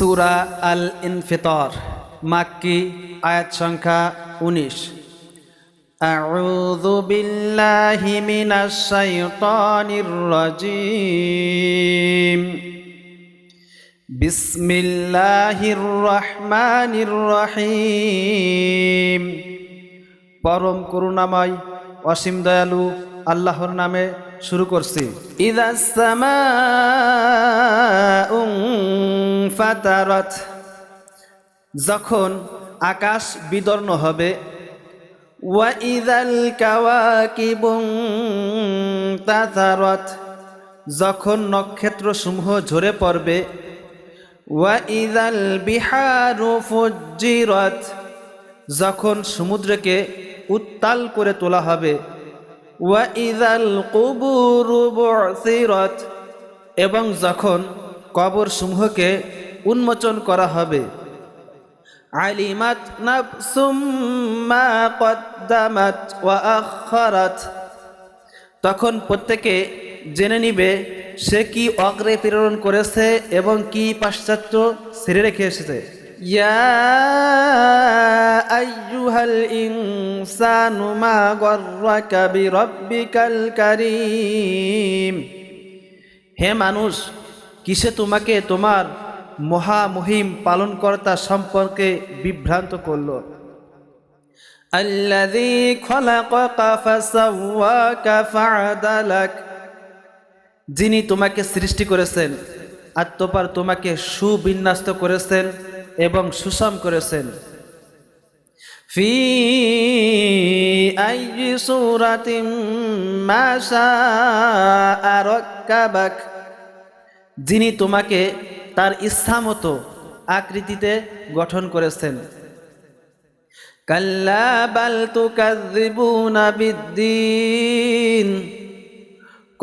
সুরা আল ইনফিতর মাক্কি আয়াত সংখ্যা উনিশ أعوذ بالله من الشيطان الرجيم بسم الله الرحمن الرحيم পরম করুণাময় অসীম দয়ালু আল্লাহর নামে শুরু করছি ইদা ফাতারত, যখন আকাশ বিদর্ণ হবে, ওয়া ইদাল কাওয়াকিবুং তাতারত যখন নক্ষত্র সমূহ ঝরে পড়বে, ওয়া ইদাল বিহারু ফুজ্জিরত, যখন সমুদ্রকে উত্তাল করে তোলা হবে, ওয়া ইদাল কুবুরু বুসিরত, এবং যখন কবর সমূহকে উন্মোচন করা হবে। আলিমাত কদ্দামাত ওয়া আখারাত তখন প্রত্যেকে জেনে নিবে সে কি অগ্রে প্রেরণ করেছে এবং কি পাশ্চাত্য ছেড়ে রেখে এসেছে। ইয়া আইয়ুহাল ইনসানু মা গর্রাকা বিরাব্বিকাল কারীম। হে মানুষ কিসে তোমাকে তোমার মহামহিম পালনকর্তা সম্পর্কে বিভ্রান্ত করল। যিনি তোমাকে সৃষ্টি করেছেন, আত্মপার তোমাকে সুবিন্যস্ত করেছেন এবং সুষম করেছেন। ফি যিনি তোমাকে তার ইচ্ছা মতো আকৃতিতে গঠন করেছেন। কাল্লা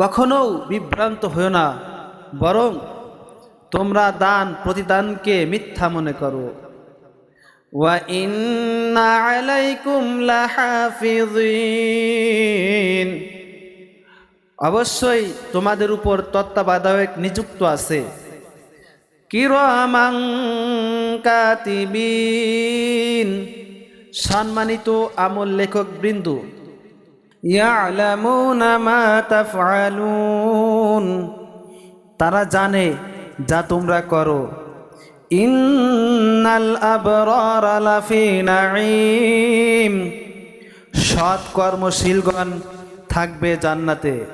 কখনো বিভ্রান্ত হও না, বরং তোমরা দান প্রতিদানকে মিথ্যা মনে করো। ওয়া অবশ্যই তোমাদের উপর তত্ত্বাবধায়ক নিযুক্ত আছে। কিরামাং কাতিবিন। সম্মানিত আমল লেখক বৃন্দু তারা জানে যা তোমরা করো। সৎ কর্মশীলগণ থাকবে জান্নাতে।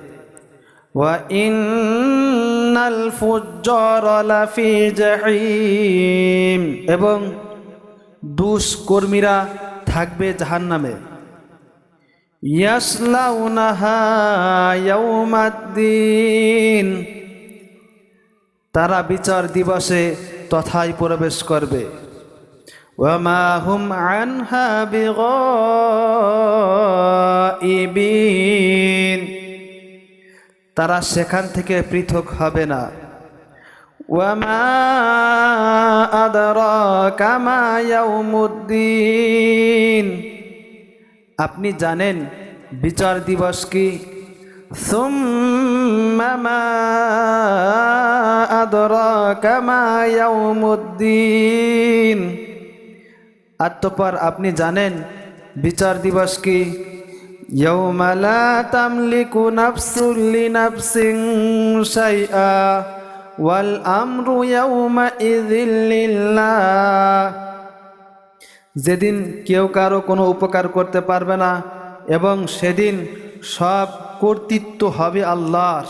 ওয়া ইন্নাল লাফি জাহিম। এবং দুষ্কর্মীরা থাকবে জাহান্নামে। ইয়াসলাউনাহা ইয়াউমাদ্দিন। তারা বিচার দিবসে তথায় প্রবেশ করবে। ওয়ামা হুম আনহা বিগাইবিন। তারা সেখান থেকে পৃথক হবে না। ওয়ামা আদরাকা মা ইয়াউমুদ্দিন। আপনি জানেন বিচার দিবস কি? সুম্মা মা আদরাকা মা ইয়াউমুদ্দিন। অতঃপর আপনি জানেন বিচার দিবস কি? ইয়াউমা لا তামলিকু نفس لنفس شيئا ওয়াল আমরু لله যেদিন কেউ কারও কোনো উপকার করতে পারবে না এবং সেদিন সব কর্তৃত্ব হবে আল্লাহর।